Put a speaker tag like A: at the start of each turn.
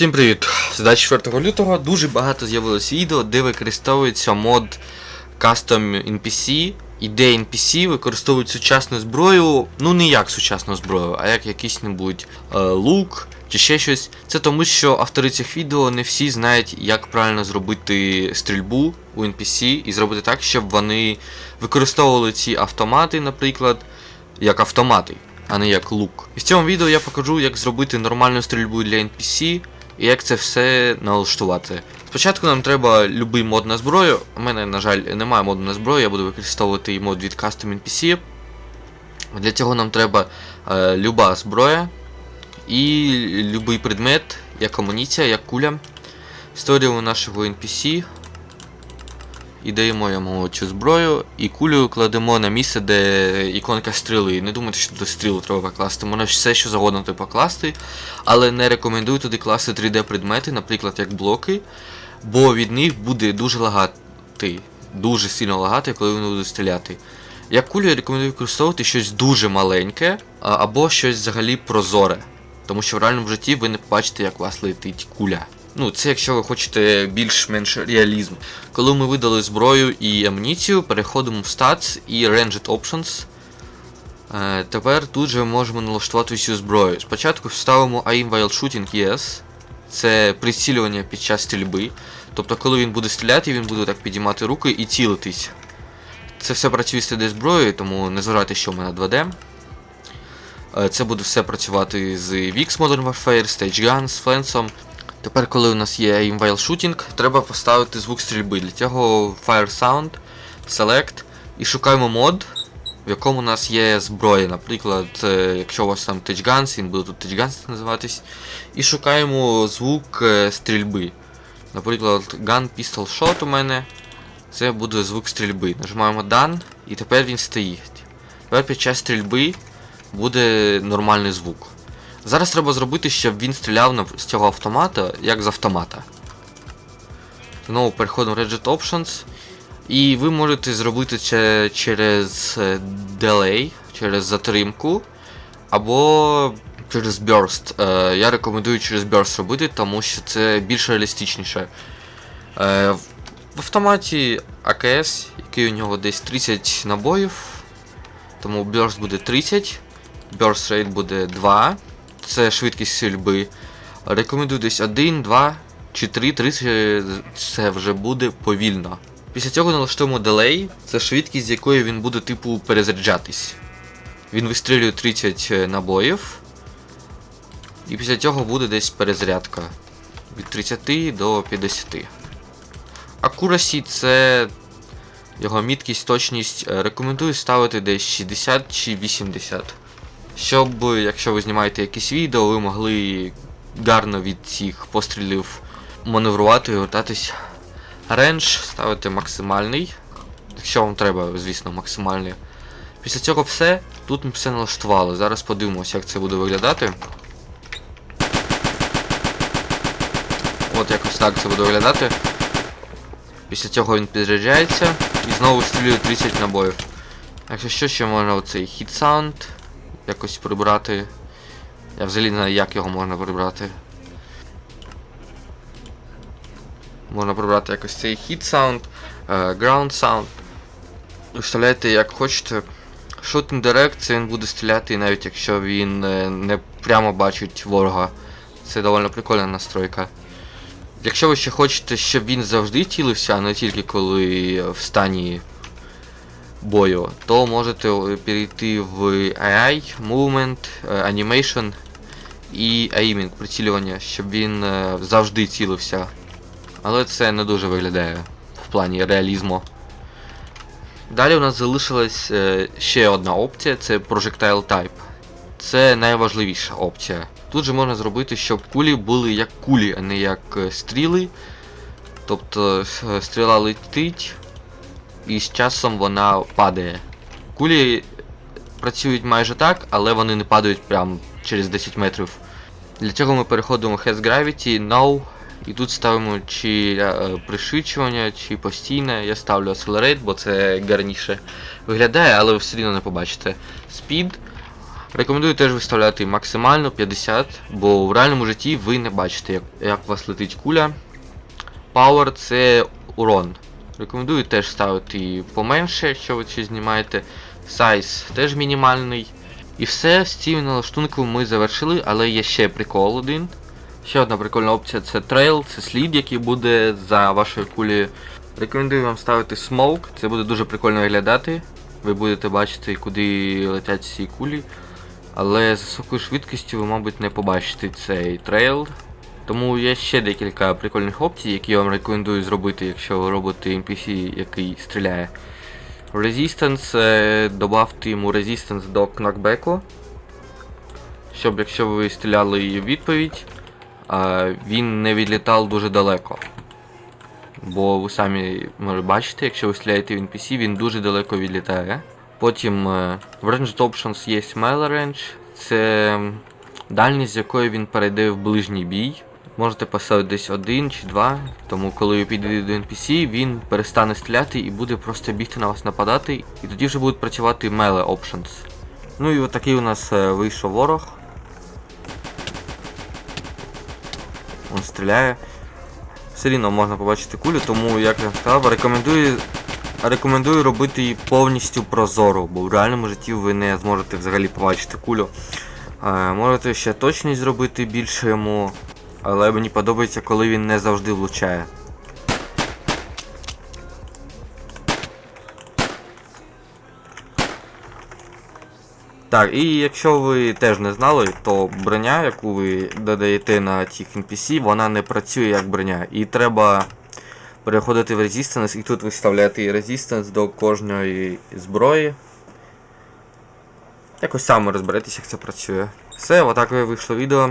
A: Всім привіт! З 24 лютого дуже багато з'явилось відео, де використовується мод Custom NPC, і де NPC використовують сучасну зброю, ну не як сучасну зброю, а як якийсь-небудь е, лук чи ще щось. Це тому, що автори цих відео не всі знають, як правильно зробити стрільбу у NPC і зробити так, щоб вони використовували ці автомати, наприклад, як автомати, а не як лук. І в цьому відео я покажу, як зробити нормальну стрільбу для NPC і як це все налаштувати. Спочатку нам треба любий мод на зброю. У мене, на жаль, немає моду на зброю, я буду використовувати мод від Custom NPC. Для цього нам треба е, люба зброя і любий предмет, як амуніція, як куля. Історію нашого NPC. І даємо йому цю зброю, і кулю кладемо на місце, де іконка стріли. Не думайте, що туди стрілу треба покласти. Можна все, що завгодно туди покласти, але не рекомендую туди класти 3D-предмети, наприклад, як блоки, бо від них буде дуже лагати, дуже сильно лагати, коли вони будуть стріляти. Як кулю я рекомендую використовувати щось дуже маленьке, або щось взагалі прозоре. Тому що в реальному житті ви не побачите, як у вас летить куля. Ну, це якщо ви хочете більш-менш реалізм. Коли ми видали зброю і амуніцію, переходимо в Stats і Ranged Options. Е, тепер тут же можемо налаштувати всю зброю. Спочатку вставимо Aim While Shooting Yes. Це прицілювання під час стрільби. Тобто, коли він буде стріляти, він буде так підіймати руки і цілитись. Це все працює з 3D зброєю, тому не зважайте, що в мене 2D. Е, Це буде все працювати з VX Modern Warfare, Stage Gun, з Фленсом. Тепер, коли у нас є Aim While Shooting, треба поставити звук стрільби. Для цього Fire Sound, Select і шукаємо мод, в якому у нас є зброя. Наприклад, е, якщо у вас там Touch Guns, він буде тут Touch Guns називатись. І шукаємо звук е, стрільби. Наприклад, Gun Pistol Shot у мене. Це буде звук стрільби. Нажимаємо Done, і тепер він стоїть. Тепер під час стрільби буде нормальний звук. Зараз треба зробити, щоб він стріляв з цього автомата, як з автомата. Знову переходимо в Regit Options. І ви можете зробити це через е, delay, через затримку, або через burst. Е, Я рекомендую через burst робити, тому що це більш реалістичніше. Е, в автоматі АКС, який у нього десь 30 набоїв, тому burst буде 30, burst rate буде 2 це швидкість стрільби. Рекомендую десь 1, 2 чи 3, 3 це- вже буде повільно. Після цього налаштуємо delay, це швидкість, з якою він буде типу перезаряджатись. Він вистрілює 30 набоїв. І після цього буде десь перезарядка від 30 до 50. Accuracy це його міткість, точність. Е, Рекомендую ставити десь 60 чи 80 щоб, якщо ви знімаєте якісь відео, ви могли гарно від цих пострілів маневрувати і вертатись. Рендж ставити максимальний. Якщо вам треба, звісно, максимальний. Після цього все. Тут ми все налаштували. Зараз подивимося, як це буде виглядати. От якось так це буде виглядати. Після цього він підряджається і знову вистрілює 30 набоїв. Якщо що, ще можна оцей hit sound якось прибрати. Я взагалі не знаю, як його можна прибрати. Можна прибрати якось цей hit sound, е, ground sound. Виставляйте як хочете. Shooting Direct це він буде стріляти, навіть якщо він е, не прямо бачить ворога. Це доволі прикольна настройка. Якщо ви ще хочете, щоб він завжди цілився, а не тільки коли в стані бою, то можете е, перейти в AI, Movement, е, Animation і Aiming прицілювання, щоб він е, завжди цілився. Але це не дуже виглядає в плані реалізму. Далі у нас залишилась ще одна опція це Projectile Type. Це найважливіша опція. Тут же можна зробити, щоб кулі були як кулі, а не як стріли. Тобто стріла летить, і з часом вона падає. Кулі працюють майже так, але вони не падають прямо через 10 метрів. Для цього ми переходимо в Has Gravity, No, і тут ставимо чи е, пришвидшування, чи постійне. Я ставлю Accelerate, бо це гарніше виглядає, але ви все рівно не побачите. Speed. Рекомендую теж виставляти максимально 50, бо в реальному житті ви не бачите, як, як у вас летить куля. Power це урон. Рекомендую теж ставити поменше, якщо ви щось знімаєте. Size теж мінімальний. І все, з цією налаштункою ми завершили, але є ще прикол один. Ще одна прикольна опція це трейл, це слід, який буде за вашою кулею. Рекомендую вам ставити smoke, це буде дуже прикольно виглядати. Ви будете бачити, куди летять ці кулі. Але з високою швидкістю ви, мабуть, не побачите цей трейл. Тому є ще декілька прикольних опцій, які я вам рекомендую зробити, якщо ви робите NPC, який стріляє. Resistance, е, добавте йому Resistance до кнокбеку. Щоб якщо ви стріляли її в відповідь, він не відлітав дуже далеко. Бо ви самі може бачите, якщо ви стріляєте в NPC, він дуже далеко відлітає. Потім е, в Ranged Options є Melee Range, це дальність, з якої він перейде в ближній бій. Можете поставити десь один чи два, тому коли ви підійдете до NPC, він перестане стріляти і буде просто бігти на вас нападати, і тоді вже будуть працювати Melee Options. Ну і отакий у нас е, вийшов ворог. Він стріляє. Все рівно можна побачити кулю, тому як я сказав, рекомендую, рекомендую робити її повністю прозору, бо в реальному житті ви не зможете взагалі побачити кулю. Е, можете ще точність зробити більше йому, але мені подобається, коли він не завжди влучає. Так, і якщо ви теж не знали, то броня, яку ви додаєте на цих NPC, вона не працює як броня. І треба переходити в Resistance і тут виставляти Resistance до кожної зброї. Якось саме розберетесь, як це працює. Все, отак вийшло відео.